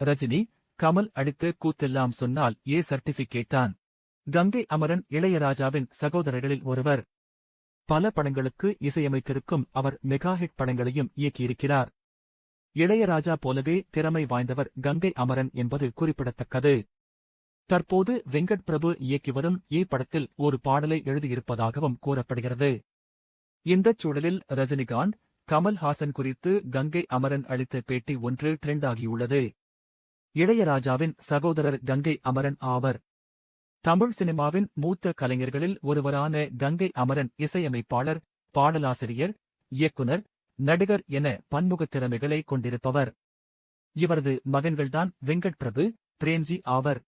ரஜினி கமல் அடித்து கூத்தெல்லாம் சொன்னால் ஏ சர்டிபிகேட்டான் கங்கை அமரன் இளையராஜாவின் சகோதரர்களில் ஒருவர். பல படங்களுக்கு இசையமைத்திருக்கும் அவர் மெகா ஹிட் படங்களையும் இயக்கியிருக்கிறார். இளையராஜா போலவே திறமை வாய்ந்தவர் கங்கை அமரன் என்பது குறிப்பிடத்தக்கது. தற்போது வெங்கட் பிரபு இயக்கி வரும் ஏ படத்தில் ஒரு பாடலை எழுதியிருப்பதாகவும் கூறப்படுகிறது. இந்தச் சூழலில் ரஜினிகாந்த் கமல்ஹாசன் குறித்து கங்கை அமரன் அளித்த பேட்டி ஒன்று ட்ரெண்டாகியுள்ளது இளையராஜாவின் சகோதரர் கங்கை அமரன் ஆவர். தமிழ் சினிமாவின் மூத்த கலைஞர்களில் ஒருவரான கங்கை அமரன் இசையமைப்பாளர் பாடலாசிரியர் இயக்குனர் நடிகர் என பன்முகத் திறமைகளை கொண்டிருப்பவர். இவரது மகன்கள்தான் வெங்கட் பிரபு பிரேம்ஜி ஆவர்.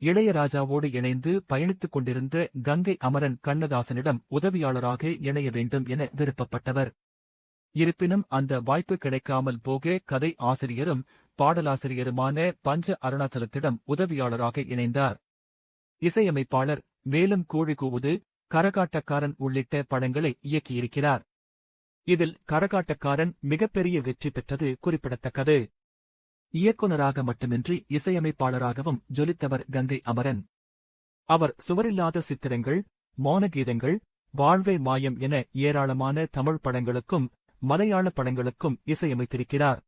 இளையராஜாவோடு இணைந்து பயணித்துக் கொண்டிருந்த கங்கை அமரன் கண்ணதாசனிடம் உதவியாளராக இணைய வேண்டும் என விருப்பப்பட்டவர். இருப்பினும் அந்த வாய்ப்பு கிடைக்காமல் போக கதை ஆசிரியரும் பாடலாசிரியருமான பஞ்ச அருணாச்சலத்திடம் உதவியாளராக இணைந்தார். இசையமைப்பாளர் மேலும் கோழி கூவுது கரகாட்டக்காரன் உள்ளிட்ட படங்களை இயக்கியிருக்கிறார். இதில் கரகாட்டக்காரன் மிகப்பெரிய வெற்றி பெற்றது குறிப்பிடத்தக்கது. இயக்குனராக மட்டுமின்றி இசையமைப்பாளராகவும் ஜொலித்தவர் கங்கை அமரன். அவர் சுவரில்லாத சித்திரங்கள் மௌனகீதங்கள் வாழ்வை மாயம் என ஏராளமான தமிழ் படங்களுக்கும் மலையாள படங்களுக்கும் இசையமைத்திருக்கிறார்.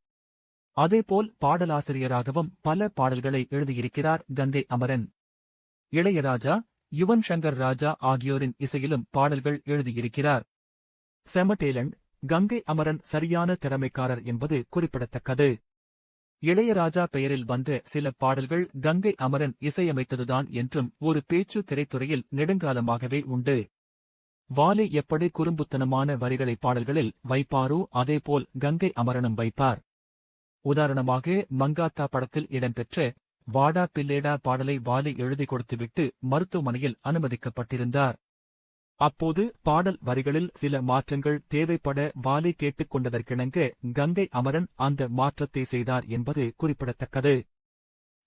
அதேபோல் பாடலாசிரியராகவும் பல பாடல்களை எழுதியிருக்கிறார் கங்கை அமரன். இளையராஜா யுவன் சங்கர் ராஜா ஆகியோரின் இசையிலும் பாடல்கள் எழுதியிருக்கிறார். செமடேலண்ட் கங்கை அமரன் சரியான திறமைக்காரர் என்பது குறிப்பிடத்தக்கது. இளையராஜா பெயரில் வந்த சில பாடல்கள் கங்கை அமரன் இசையமைத்ததுதான் என்றும் ஒரு பேச்சு திரைத்துறையில் நெடுங்காலமாகவே உண்டு. வாலி எப்படி குறும்புத்தனமான வரிகளை பாடல்களில் வைப்பாரோ அதேபோல் கங்கை அமரனும் வைப்பார். உதாரணமாக மங்காத்தா படத்தில் இடம்பெற்ற வாடா பில்லேடா பாடலை வாலி எழுதி கொடுத்துவிட்டு மருத்துவமனையில் அனுமதிக்கப்பட்டிருந்தார். அப்போது பாடல் வரிகளில் சில மாற்றங்கள் தேவைப்பட வாலி கேட்டுக் கொண்டதற்கிணங்க கங்கை அமரன் அந்த மாற்றத்தை செய்தார் என்பது குறிப்பிடத்தக்கது.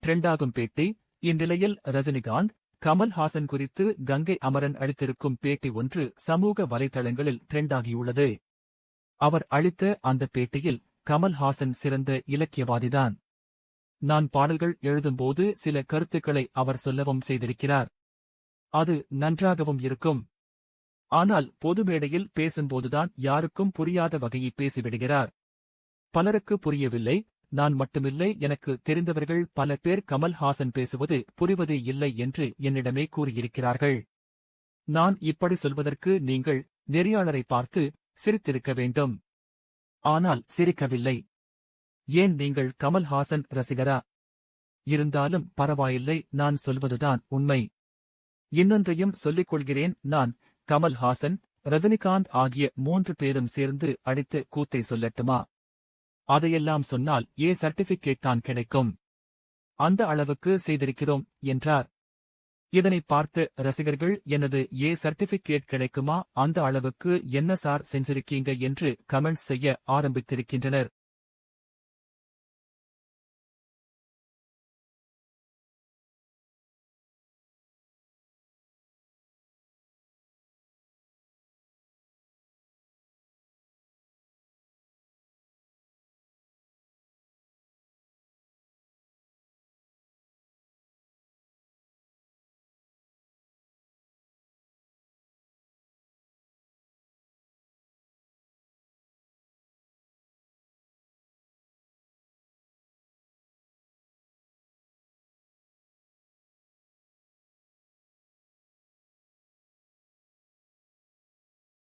ட்ரெண்டாகும் பேட்டி இந்நிலையில் ரஜினிகாந்த் கமல்ஹாசன் குறித்து கங்கை அமரன் அளித்திருக்கும் பேட்டி ஒன்று சமூக வலைதளங்களில் ட்ரெண்டாகியுள்ளது. அவர் அளித்த அந்த பேட்டியில் கமல்ஹாசன் சிறந்த இலக்கியவாதிதான். நான் பாடல்கள் எழுதும்போது சில கருத்துக்களை அவர் சொல்லவும் செய்திருக்கிறார். அது நன்றாகவும் இருக்கும். ஆனால் பொது மேடையில் பேசும்போதுதான் யாருக்கும் புரியாத வகையை பேசிவிடுகிறார். பலருக்கு புரியவில்லை நான் மட்டுமில்லை எனக்கு தெரிந்தவர்கள் பல பேர் கமல்ஹாசன் பேசுவது புரிவதே இல்லை என்று என்னிடமே கூறியிருக்கிறார்கள். நான் இப்படி சொல்வதற்கு நீங்கள் நெறியாளரை பார்த்து சிரித்திருக்க வேண்டும். ஆனால் சிரிக்கவில்லை. ஏன் நீங்கள் கமல்ஹாசன் ரசிகரா? இருந்தாலும் பரவாயில்லை நான் சொல்வதுதான் உண்மை. இன்னொன்றையும் சொல்லிக் கொள்கிறேன் நான் கமல்ஹாசன் ரஜினிகாந்த் ஆகிய மூன்று பேரும் சேர்ந்து அடித்து கூத்தை சொல்லட்டுமா? அதையெல்லாம் சொன்னால் ஏ சர்டிபிகேட் தான் கிடைக்கும். அந்த அளவுக்கு செய்திருக்கிறோம் என்றார். இதனை பார்த்து ரசிகர்கள் எனது ஏ சர்டிபிகேட் கிடைக்குமா? அந்த அளவுக்கு என்ன சார் செஞ்சிருக்கீங்க? என்று கமெண்ட்ஸ் செய்ய ஆரம்பித்திருக்கின்றனர்.